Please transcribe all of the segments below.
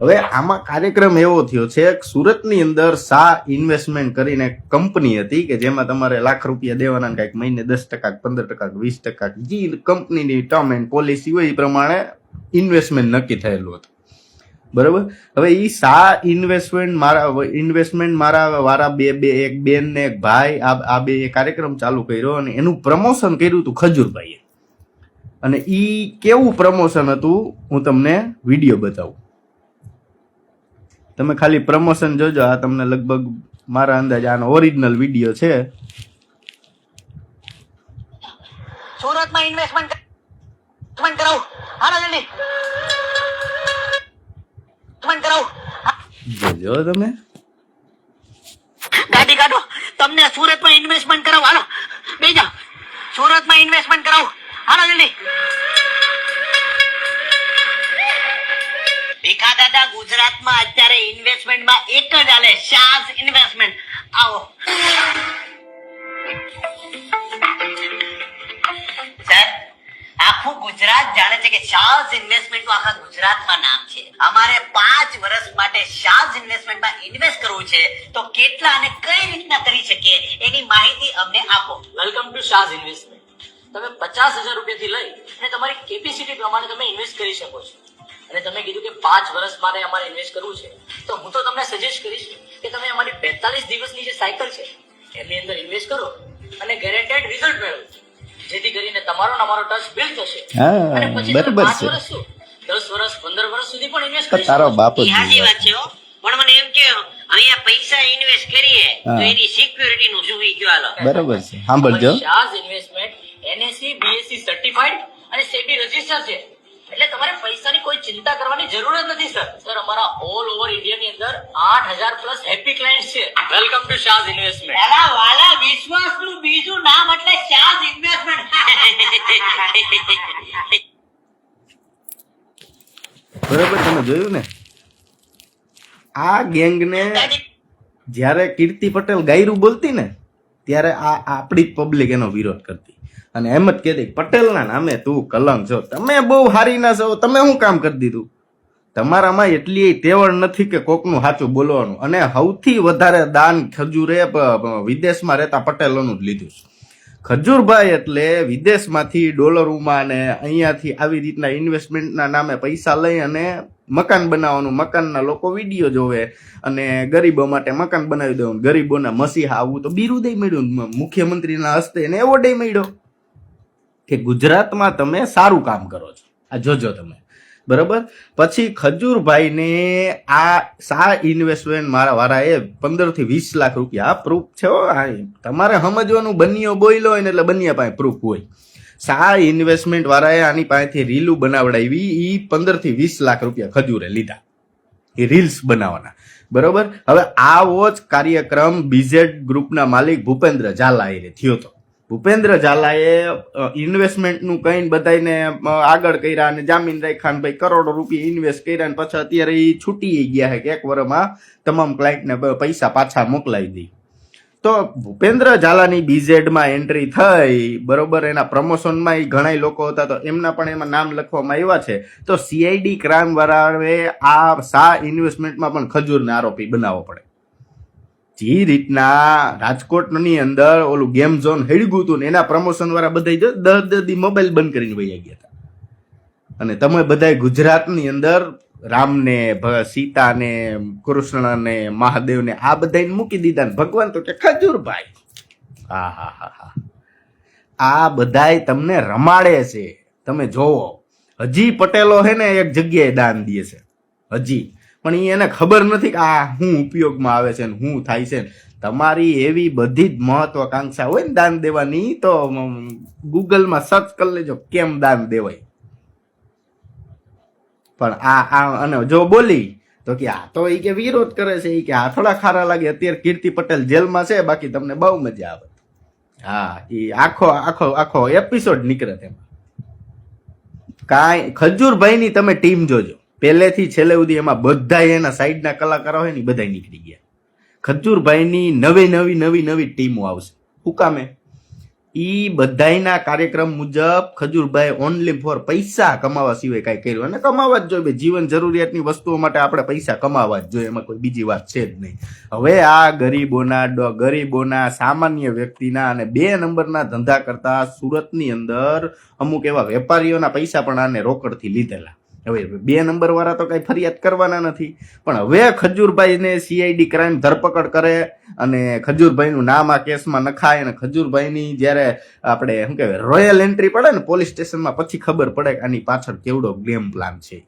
હવે આમાં કાર્યક્રમ એવો થયો છે, સુરતની અંદર સા ઇન્વેસ્ટમેન્ટ કરીને કંપની હતી કે જેમાં તમારે લાખ રૂપિયા દેવાના કંઈક મહિને દસ ટકા પંદર ટકા વીસ ટકા જે કંપનીની ટર્મ એન્ડ પોલિસી હોય એ પ્રમાણે ઇન્વેસ્ટમેન્ટ નક્કી થયેલું હતું. બરાબર? હવે એ સા ઇન્વેસ્ટમેન્ટ મારા ઇન્વેસ્ટમેન્ટ મારા વારા બે બે, એક બેન ને એક ભાઈ, આ બે કાર્યક્રમ ચાલુ કર્યો અને એનું પ્રમોશન કર્યું હતું ખજૂરભાઈએ. અને એ કેવું પ્રમોશન હતું? હું તમને વીડિયો બતાવું. તમે ખાલી પ્રમોશન જોજો આ તમને લગભગ મારા અંદાજે આનો ઓરિજિનલ વીડિયો છે. સુરતમાં ઇન્વેસ્ટમેન્ટ કરાવું. હાલો જલ્દી. જોજો તમે. ગાડી કાઢો. તમને સુરતમાં ઇન્વેસ્ટમેન્ટ કરાવો. હાલો. બે જાઓ સુરતમાં ઇન્વેસ્ટમેન્ટ કરાવો. હાલો જલ્દી. ગુજરાતમાં અત્યારે ઇન્વેસ્ટમેન્ટમાં એક જ હાલે શાસ ઇન્વેસ્ટમેન્ટ આવો. આખું ગુજરાત જાણે છે કે શાઝ ઇન્વેસ્ટમેન્ટનું આખા ગુજરાતમાં નામ છે. અમારે પાંચ વર્ષ માટે શાઝ ઇન્વેસ્ટમેન્ટમાં ઇન્વેસ્ટ કરવું છે. તો કેટલા અને કઈ રીતના કરી શકીએ? એની માહિતી અમને આપો. વેલકમ ટુ શાઝ ઇન્વેસ્ટમેન્ટ તમે પચાસ હજાર રૂપિયાથી લઈ અને તમારી કેપેસિટી પ્રમાણે તમે ઇન્વેસ્ટ કરી શકો છો. અને તમે કીધું કે પાંચ વર્ષ મારે અમારે ઇન્વેસ્ટ કરવું છે. તો હું તો તમને સજેસ્ટ કરીશ કે તમે અમારી બેતાલીસ દિવસની જે સાયકલ છે એની અંદર ઇન્વેસ્ટ કરો અને ગેરેન્ટેડ રિઝલ્ટ મેળવો. જેથી કરીને તમારો ને અમારો ટચ બિલ્ડ થશે. અને પછી બરાબર છે. દસ વર્ષ પંદર વર્ષ સુધી પણ ઇન્વેસ્ટ કરી તારો બાપ સાચી વાત છે પણ મને એમ કે અહીંયા પૈસા ઇન્વેસ્ટ કરીએ તો એની સિક્યુરિટી નું શું ઈ કયો હાલો. બરાબર છે. સાંભળજો. શાઝ ઇન્વેસ્ટમેન્ટ એનએસસી બીએસસી સર્ટિફાઈડ અને સેબી રજિસ્ટર છે. એટલે તમારે પૈસાની કોઈ ચિંતા કરવાની જરૂર જ નથી સર. સર અમારા ઓલ ઓવર ઇન્ડિયા ની અંદર આઠ હજાર પ્લસ હેપી ક્લાયન્ટ છે. વેલકમ ટુ શાહ ઇન્વેસ્ટમેન્ટ પેલા વાલા વિશ્વાસનું બીજું નામ એટલે શાહ ઇન્વેસ્ટમેન્ટ બરોબર તમે જોયું ને? આ ગેંગને જ્યારે કીર્તિ પટેલ ગાયરું બોલતી ને ત્યારે આ આપણી પબ્લિક એનો વિરોધ કરતી. અને એમ જ કહેતી, પટેલના નામે તું કલંક છો. તમે બહુ હારી ના છો. તમે શું કામ કરી દીધું? તમારામાં એટલી તેવડ નથી કે કોકનું સાચું બોલવાનું. અને સૌથી વધારે દાન ખજૂરે વિદેશમાં રહેતા પટેલોનું જ લીધું છે. ખજૂરભાઈ એટલે વિદેશમાંથી ડોલરોમાં ને અહીંયાથી આવી રીતના ઇન્વેસ્ટમેન્ટના નામે પૈસા લઈ અને મકાન બનાવવાનું, મકાનના લોકો વીડિયો જોવે અને ગરીબો માટે મકાન બનાવી દેવું ગરીબોના મસીહા આવું તો બિરુદય મળ્યું મુખ્યમંત્રીના હસ્તે એને એવોર્ડે મળ્યો કે ગુજરાતમાં તમે સારું કામ કરો છો. આ જોજો તમે. બરાબર? પછી ખજૂરભાઈને આ સા ઇન્વેસ્ટમેન્ટ મારા વાળા એ પંદરથી વીસ લાખ રૂપિયા આ પ્રૂફ છે તમારે સમજવાનું બન્યો બોયલો હોય ને એટલે બન્યા પાસે પ્રૂફ હોય. સા ઇન્વેસ્ટમેન્ટ વાળાએ આની પાસેથી રીલું બનાવડાવી. એ પંદરથી વીસ લાખ રૂપિયા ખજૂરે લીધા. એ રીલ્સ બનાવવાના. બરોબર? હવે આવો જ કાર્યક્રમ બીઝેડ ગ્રુપના માલિક ભૂપેન્દ્ર ઝાલાએ થયો હતો ભૂપેન્દ્ર ઝાલાએ ઇન્વેસ્ટમેન્ટનું કહીને બધાને આગળ કર્યા અને જામીન રાખ્યા ભાઈ કરોડો રૂપિયા ઇન્વેસ્ટ કર્યા અને પછી અત્યારે એ છૂટી ગયા છે કે એક વર્ષમાં તમામ ક્લાયન્ટને પૈસા પાછા મોકલાવી દઈ તો ભૂપેન્દ્ર ઝાલાની બીઝેડમાં એન્ટ્રી થઈ, બરોબર, એના પ્રમોશનમાં ઘણા લોકો હતા, તો એમના પણ એમાં નામ લખવામાં આવ્યા છે. તો સીઆઈડી ક્રાઇમ વાળાએ આ સા ઇન્વેસ્ટમેન્ટમાં પણ ખજૂરને આરોપી બનાવવો પડે. જે રીતના રાજકોટની અંદર ઓલું ગેમ ઝોન હેડ્યું હતું ને, એના પ્રમોશન વાળા બધા દર્દી મોબાઈલ બંધ કરીને વહી ગયા હતા. અને તમે બધા ગુજરાતની અંદર રામને સીતાને, કૃષ્ણને, મહાદેવને આ બધાને મૂકી દીધા ને ભગવાન તો કે ખજૂરભાઈ. હા હા હા હા. આ બધાય તમને રમાડે છે. તમે જોવો. હજી પટેલો હે ને એક જગ્યાએ દાન દે છે. હજી. પણ એ એને ખબર નથી કે આ શું ઉપયોગમાં આવે છે ને શું થાય છે. તમારી એવી બધી જ મહત્વાકાંક્ષા હોય ને દાન દેવાની તો ગૂગલમાં સર્ચ કરી લેજો કેમ દાન દેવાય. પણ આ આ અને જો બોલી, તો કે આ તો ઈ કે વિરોધ કરે છે એ કે આ થોડા ખારા લાગે, અત્યારે કીર્તિ પટેલ જેલમાં છે, બાકી તમને બહુ મજા આવે. હા એ આખો આખો આખો એપિસોડ નીકળે તેમાં. કાંઈ ખજૂરભાઈની તમે ટીમ જોજો. પહેલેથી છેલ્લે સુધી એમાં બધા એના સાઈડના કલાકારો હોય ને બધા નીકળી ગયા. ખજૂરભાઈની નવી નવી નવી નવી ટીમો આવશે. હું કામે? ઈ બધાયના કાર્યક્રમ મુજબ ખજૂરભાઈ ઓનલી ફોર પૈસા કમાવા સિવાય કાંઈ કર્યું. અને કમાવા જ જોઈએ. જીવન જરૂરિયાતની વસ્તુઓ માટે આપણે પૈસા કમાવા જ જોઈએ. એમાં કોઈ બીજી વાત છે જ નહીં. હવે આ ગરીબોના ડો, ગરીબોના સામાન્ય વ્યક્તિના અને બે નંબરના ધંધા કરતા સુરતની અંદર અમુક એવા વેપારીઓના પૈસા પણ આને રોકડથી લીધેલા. હવે બે નંબર વાળા તો કઈ ફરિયાદ કરવાના નથી. પણ હવે ખજૂરભાઈને સીઆઈડી ક્રાઇમ ધરપકડ કરે અને ખજૂરભાઈનું નામ આ કેસમાં નખાય અને ખજૂરભાઈની જ્યારે આપણે શું કહેવાય રોયલ એન્ટ્રી પડે ને પોલીસ સ્ટેશનમાં પછી ખબર પડે કે આની પાછળ કેવડો ગેમ પ્લાન છે.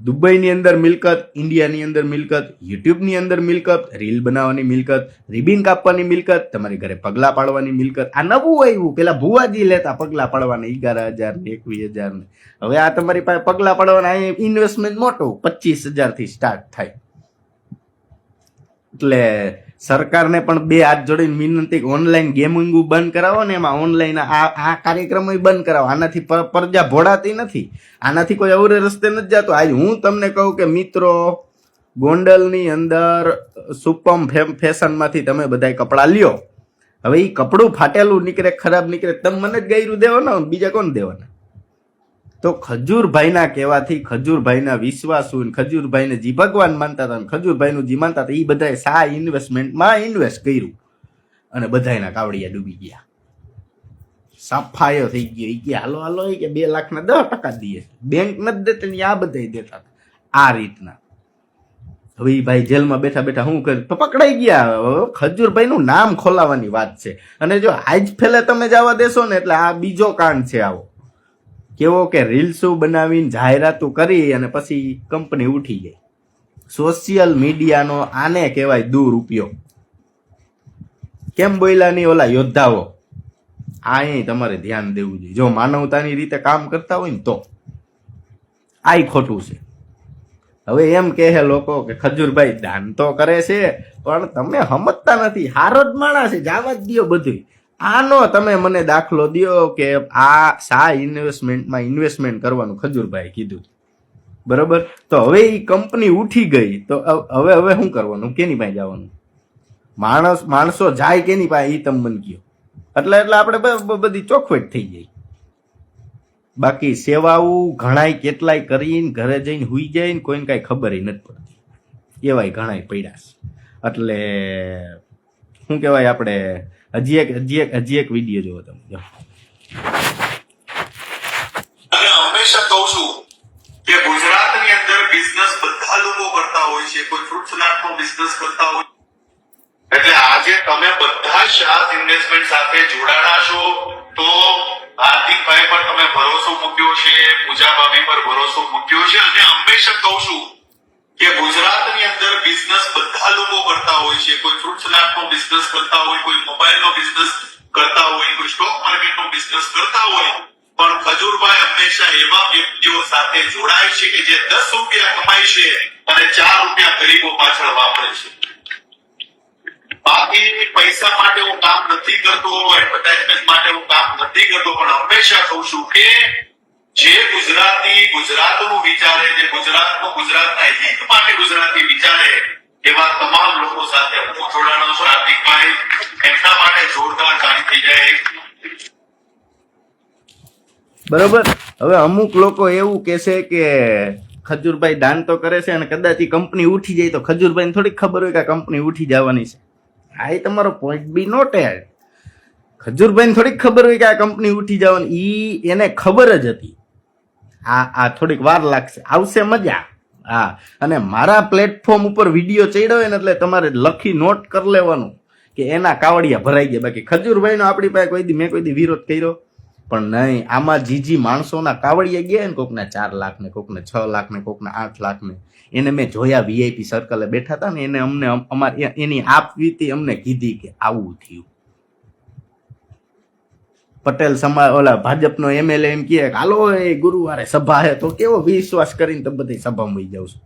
દુબઈની અંદર મિલકત, ઇન્ડિયાની અંદર મિલકત, યુટ્યુબની અંદર મિલકત, રીલ બનાવવાની મિલકત, રિબિન કાપવાની મિલકત, તમારી ઘરે પગલાં પાડવાની મિલકત. આ નવું આવ્યું. પેલા ભુવાજી લેતા પગલાં પાડવાના અગિયાર હજાર ને એકવીસ હજાર ને. હવે આ તમારી પાસે પગલાં પાડવાના ઇન્વેસ્ટમેન્ટ મોટું. પચીસ હજારથી સ્ટાર્ટ થાય. એટલે સરકારને પણ બે હાથ જોડીને વિનંતી ઓનલાઈન ગેમિંગ બંધ કરાવો ને એમાં ઓનલાઈન આ આ કાર્યક્રમો બંધ કરાવો. આનાથી પરજા ભોળાતી નથી. આનાથી કોઈ અવરે રસ્તે નથી જતો. આજ હું તમને કહું કે મિત્રો, ગોંડલની અંદર સુપમ ફેશનમાંથી તમે બધા કપડાં લ્યો. હવે એ કપડું ફાટેલું નીકળે, ખરાબ નીકળે, તમે મને જ ગયરું દેવાના, બીજા કોણ દેવાના? તો ખજૂરભાઈના કહેવાથી ખજૂરભાઈના વિશ્વાસુ ખજૂરભાઈને જી ભગવાન માનતા હતા ખજૂરભાઈનું જી માનતા હતા, એ બધાએ સા ઇન્વેસ્ટમેન્ટમાં ઇન્વેસ્ટ કર્યું. અને બધાયના કાવડિયા ડૂબી ગયા. સફાયો થઈ ગયો. એ કે, હાલો હાલો એ કે, બે લાખના દસ ટકા દઈએ બેંક નથી દેતા ને આ બધાય દેતા આ રીતના. હવે ભાઈ જેલમાં બેઠા બેઠા શું કરે? તો પકડાઈ ગયા. ખજૂરભાઈનું નામ ખોલાવવાની વાત છે. અને જો આજ ફેલે તમે જવા દેશો ને, એટલે આ બીજો કાંડ છે આવો. કેવો કે રીલ્સો બનાવીને જાહેરાતો કરી અને પછી કંપની ઉઠી ગઈ. સોશિયલ મીડિયાનો આને કહેવાય દુરુપયોગ. કેમ નહીં ઓલા યોદ્ધાઓ? આ તમારે ધ્યાન દેવું જોઈએ. જો માનવતાની રીતે કામ કરતા હોય ને તો. આય ખોટું છે. હવે એમ કહે લોકો કે ખજૂરભાઈ, દાન તો કરે છે, પણ તમે સમજતા નથી. હારો જ માણસ છે. જાવા જ દ્યો બધું આનો તમે મને દાખલો દો કે આ શા ઇન્વેસ્ટમેન્ટમાં ઇન્વેસ્ટમેન્ટ કરવાનું ખજૂરભાઈ કીધું. બરોબર? તો હવે એ કંપની ઉઠી ગઈ. તો હવે હવે શું કરવાનું? કેની પાસે જવાનું? માણસ, માણસો જાય કેની પાસે? એ તમે મને કયો. એટલે એટલે આપણે બધી ચોખવટ થઈ જાય બાકી સેવાઓ ઘણાય કેટલાય કરીને ઘરે જઈને હુઈ જાય ને કોઈને કાંઈ ખબર નથી પડતી. એવાય ઘણાય પડ્યા એટલે, શું કહેવાય આપણે હજી એક હજી એક હજી એક વીડિયો જોવો તમે. જો. હંમેશા કહું છું કે ગુજરાતની અંદર બિઝનેસ બધા લોકો કરતા હોય છે. કોઈ ફ્રૂટ સલાડનો બિઝનેસ કરતા હોય એટલે આજે તમે બધા શાહ ઇન્વેસ્ટમેન્ટ સાથે જોડાણા છો. તો હાર્દિકભાઈ પર તમે ભરોસો મૂક્યો છે પૂજા ભાભી પર ભરોસો મૂક્યો છે. અને હંમેશા કહું છું કે ગુજરાતની અંદર બિઝનેસ બધા લોકો કરતા હોય છે. કોઈ ફ્રૂટ સલાડનો બિઝનેસ કરતા હોય, કોઈ મોબાઈલનો બિઝનેસ કરતા હોય, કોઈ સ્ટોક માર્કેટનો બિઝનેસ કરતા હોય. પણ ખજૂરભાઈ હંમેશા એવા વ્યક્તિઓ સાથે જોડાય છે કે જે દસ રૂપિયા કમાય છે અને ચાર રૂપિયા ગરીબો પાછળ વાપરે છે. બાકી પૈસા માટે હું કામ નથી કરતો એડવર્ટાઇઝમેન્ટ માટે હું કામ નથી કરતો, પણ હંમેશા કહું છું કે જે ગુજરાતી ગુજરાતનું વિચારે, જે ગુજરાતનું ગુજરાતના હિત માટે ગુજરાતી વિચારે, એવા તમામ લોકો સાથે હું જોડાણો છું. હાર્દિકભાઈ એમના માટે જોરદાર કામ થઈ જાય. બરોબર. હવે અમુક લોકો એવું કહેશે કે ખજૂરભાઈ દાન તો કરે છે અને કદાચ એ કંપની ઉઠી જાય તો ખજૂરભાઈને થોડીક ખબર હોય કે આ કંપની ઉઠી જવાની છે. આ એ તમારો પોઈન્ટ બી નોટેડ ખજૂરભાઈને થોડીક ખબર હોય કે આ કંપની ઉઠી જવાની. એ એને ખબર જ હતી. આ આ થોડીક વાર લાગશે. આવશે મજા. હા. અને મારા પ્લેટફોર્મ ઉપર વીડિયો ચડ્યો હોય ને એટલે તમારે લખી નોટ કરી લેવાનું કે એના કાવડિયા ભરાઈ ગયા. બાકી ખજૂરભાઈનો આપણી પાસે કોઈ દી, મેં કોઈ દી વિરોધ કર્યો. પણ નહીં, આમાં જીજી માણસોના કાવડિયા ગયા ને કોકના ચાર લાખ ને, કોકને છ લાખ ને, કોકને આઠ લાખ ને. એને મેં જોયા વીઆઈપી સર્કલે બેઠા હતા ને, એને અમને અમારે એની આપવીતી અમને કીધી કે આવું થયું. પટેલ સમા, ઓલા ભાજપનો એમએલએ એમ કહે હાલો એ ગુરુવારે સભા હે. તો કેવો વિશ્વાસ કરીને તમે બધી સભામાં વહી જાવ છો?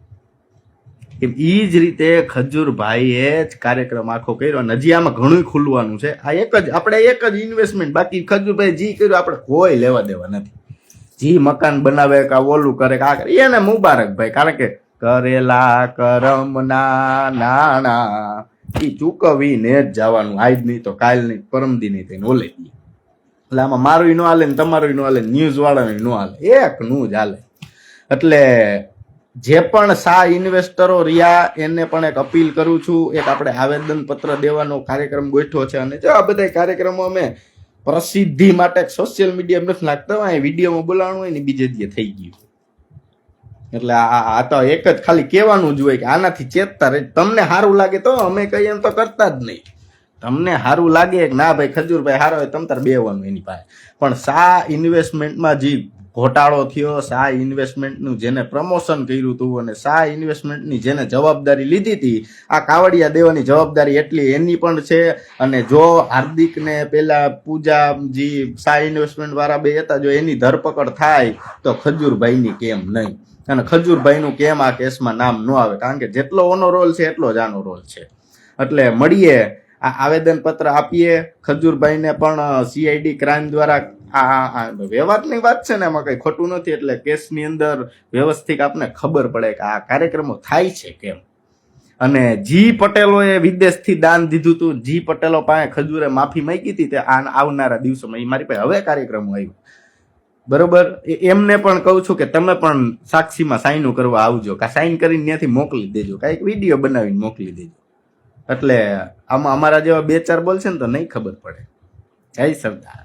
એમ એ જ રીતે ખજૂરભાઈએ જ કાર્યક્રમ આખો કર્યો અને હજી આમાં ઘણું ખુલવાનું છે. આ એક જ, આપણે એક જ ઇન્વેસ્ટમેન્ટ બાકી ખજૂરભાઈ જી કર્યું આપણે કોઈ લેવા દેવા નથી. જી મકાન બનાવે, કે ઓલું કરે, કે આ કરે, એને મુબારક ભાઈ કારણ કે કરેલા કરમના નાણા એ ચૂકવીને જ જવાનું. આજ નહીં તો કાલ નહીં પરમદી નહીં થઈને ઓલે. એટલે આમાં મારું નો હાલે ને તમારું નો હાલે ન્યૂઝ વાળાનું નો હાલે. એક નું જ હાલે. એટલે જે પણ સા ઇન્વેસ્ટરો રહ્યા, એને પણ એક અપીલ કરું છું. એક આપણે આવેદન પત્ર દેવાનો કાર્યક્રમ ગોઠવો છે અને જો આ બધા કાર્યક્રમો અમે પ્રસિદ્ધિ માટે સોશિયલ મીડિયા નથી નાખતા હોય વિડીયોમાં બોલાવવાનું હોય ને બીજે દીએ થઈ ગયું. એટલે આ તો એક જ ખાલી કહેવાનું જ હોય કે આનાથી ચેતતા રહે. તમને સારું લાગે તો અમે કહીએ એમ તો કરતા જ નહીં. તમને સારું લાગે કે ના ભાઈ, ખજૂરભાઈ સારો હોય, તમ તાર બેવાનું એની પાસે. પણ સા ઇન્વેસ્ટમેન્ટમાં જે ઘોટાળો થયો, સા ઇન્વેસ્ટમેન્ટનું જેને પ્રમોશન કર્યું હતું અને સા ઇન્વેસ્ટમેન્ટની જેને જવાબદારી લીધી હતી આ કાવડિયા દેવાની જવાબદારી એટલી એની પણ છે. અને જો હાર્દિકને પેલા પૂજા જે સા ઇન્વેસ્ટમેન્ટ વાળા બે હતા, જો એની ધરપકડ થાય, તો ખજૂરભાઈની કેમ નહીં? અને ખજૂરભાઈનું કેમ આ કેસમાં નામ ન આવે? કારણ કે જેટલો ઓનો રોલ છે, એટલો જ આનો રોલ છે. એટલે મળીએ. આ આવેદન પત્ર આપીએ. ખજૂરભાઈને પણ સીઆઈડી ક્રાઇમ દ્વારા આ વ્યવહારની વાત છે ને એમાં કઈ ખોટું નથી, એટલે કેસની અંદર વ્યવસ્થિત આપને ખબર પડે કે આ કાર્યક્રમો થાય છે કેમ. અને જી પટેલોએ વિદેશથી દાન દીધું હતું જી પટેલો પાસે ખજૂરે માફી માંગી હતી તે આવનારા દિવસોમાં એ મારી પાસે હવે કાર્યક્રમો આવ્યો. બરોબર? એમને પણ કહું છું કે તમે પણ સાક્ષીમાં સાઈનો કરવા આવજો. કા સાઈન કરીને ત્યાંથી મોકલી દેજો. કાંઈક વીડિયો બનાવીને મોકલી દેજો. એટલે આમાં અમારા જેવા બે ચાર બોલશે ને તો નહીં ખબર પડે. જય સરદાર.